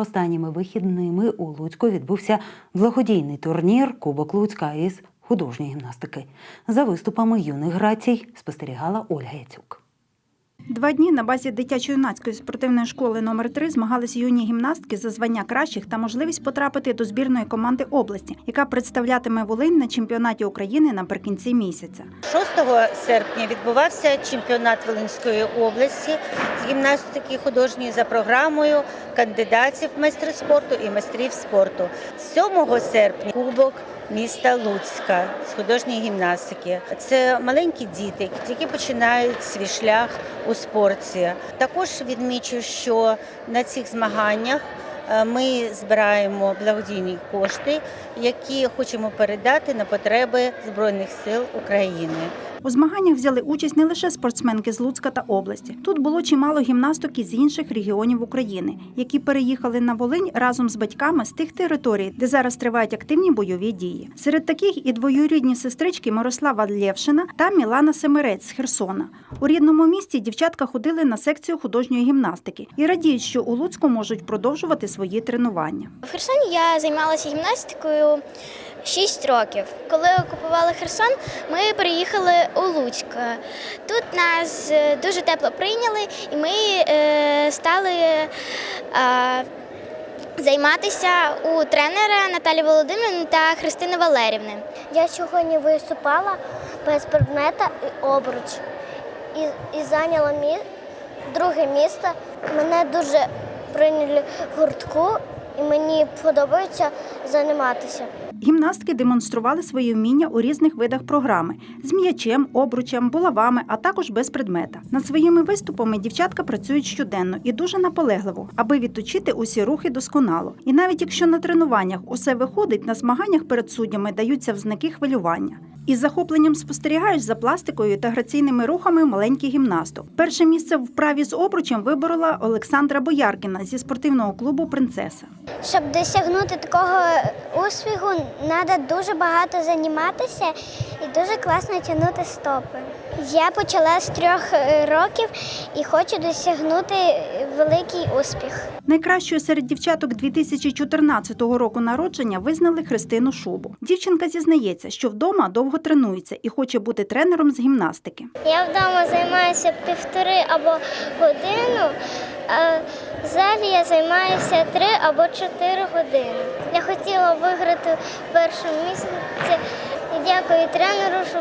Останніми вихідними у Луцьку відбувся благодійний турнір Кубок Луцька із художньої гімнастики. За виступами юних грацій спостерігала Ольга Яцюк. Два дні на базі дитячо-юнацької спортивної школи номер 3 змагались юні гімнастки за звання кращих та можливість потрапити до збірної команди області, яка представлятиме Волинь на чемпіонаті України наприкінці місяця. 6 серпня відбувався чемпіонат Волинської області з гімнастики художньої за програмою кандидатів майстри спорту і майстрів спорту. 7 серпня кубок міста Луцька з художньої гімнастики. Це маленькі діти, які починають свій шлях у спорті. Також відмічу, що на цих змаганнях е, ми збираємо благодійні кошти, які хочемо передати на потреби Збройних сил України. У змаганнях взяли участь не лише спортсменки з Луцька та області. Тут було чимало гімнасток із інших регіонів України, які переїхали на Волинь разом з батьками з тих територій, де зараз тривають активні бойові дії. Серед таких і двоюрідні сестрички Мирослава Лєвшина та Мілана Семерець з Херсона. У рідному місті дівчатка ходили на секцію художньої гімнастики і радіють, що у Луцьку можуть продовжувати свої тренування. В Херсоні я займалася гімнастикою 6 років. Коли окупували Херсон, ми переїхали у Луцьк. Тут нас е, дуже тепло прийняли, і ми е, стали е, займатися у тренера Наталі Володимирівни та Христини Валерівни. Я сьогодні виступала без предмета і обруч і, і зайняла мі... друге місце. Мене дуже прийняли в гуртку і мені подобається займатися. Гімнастки демонстрували свої вміння у різних видах програми з м'ячем, обручем, булавами, а також без предмета. Над своїми виступами дівчатка працюють щоденно і дуже наполегливо, аби відточити усі рухи досконало. І навіть якщо на тренуваннях усе виходить, на змаганнях перед суддями даються взнаки хвилювання. Із захопленням спостерігаєш за пластикою та граційними рухами маленьких гімнасток. Перше місце в вправі з обручем виборола Олександра Бояркіна зі спортивного клубу Принцеса. Щоб досягнути такого успіху, треба дуже багато займатися і дуже класно тягнути стопи. Я почала з трьох е, років і хочу досягнути великий успіх. Найкращою серед дівчаток 2014 року народження визнали Христину Шубу. Дівчинка зізнається, що вдома довго тренується і хоче бути тренером з гімнастики. Я вдома займаюся півтори або годину, а в залі я займаюся три або чотири години. Я хотіла виграти в першому місяці дякую тренеру, що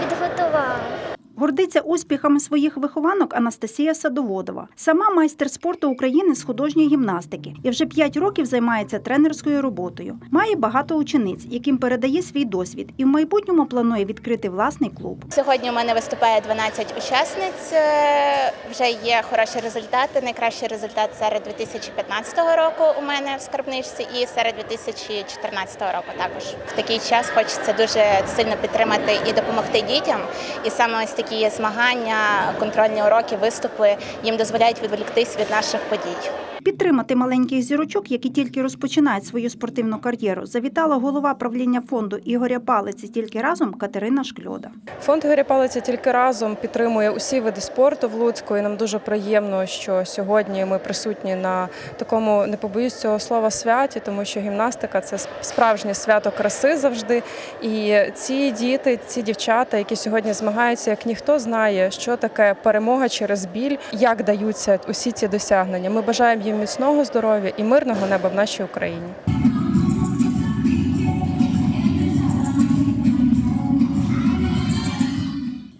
підготувала. Гордиться успіхами своїх вихованок Анастасія Садоводова. Сама майстер спорту України з художньої гімнастики і вже 5 років займається тренерською роботою. Має багато учениць, яким передає свій досвід, і в майбутньому планує відкрити власний клуб. Сьогодні у мене виступає 12 учасниць. Е, Вже є хороші результати. Найкращий результат серед 2015 року у мене в скарбничці і серед 2014 року також. В такий час хочеться дуже сильно підтримати і допомогти дітям. І саме ось такі є змагання, контрольні уроки, виступи їм дозволяють відволіктись від наших подій. Підтримати маленьких зірочок, які тільки розпочинають свою спортивну кар'єру, завітала голова правління фонду Ігоря Палиці тільки разом Катерина Шкльода. Фонд Ігоря Палиця тільки разом підтримує усі види спорту в Луцьку. І нам дуже приємно, що сьогодні ми присутні на такому, не побоюсь цього слова, святі, тому що гімнастика це справжнє свято краси завжди. І ці діти, ці дівчата, які сьогодні змагаються, як ніхто знає, що таке перемога через біль, як даються усі ці досягнення. Ми бажаємо їм міцного здоров'я і мирного неба в нашій Україні.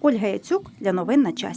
Ольга Яцюк для новин на часі.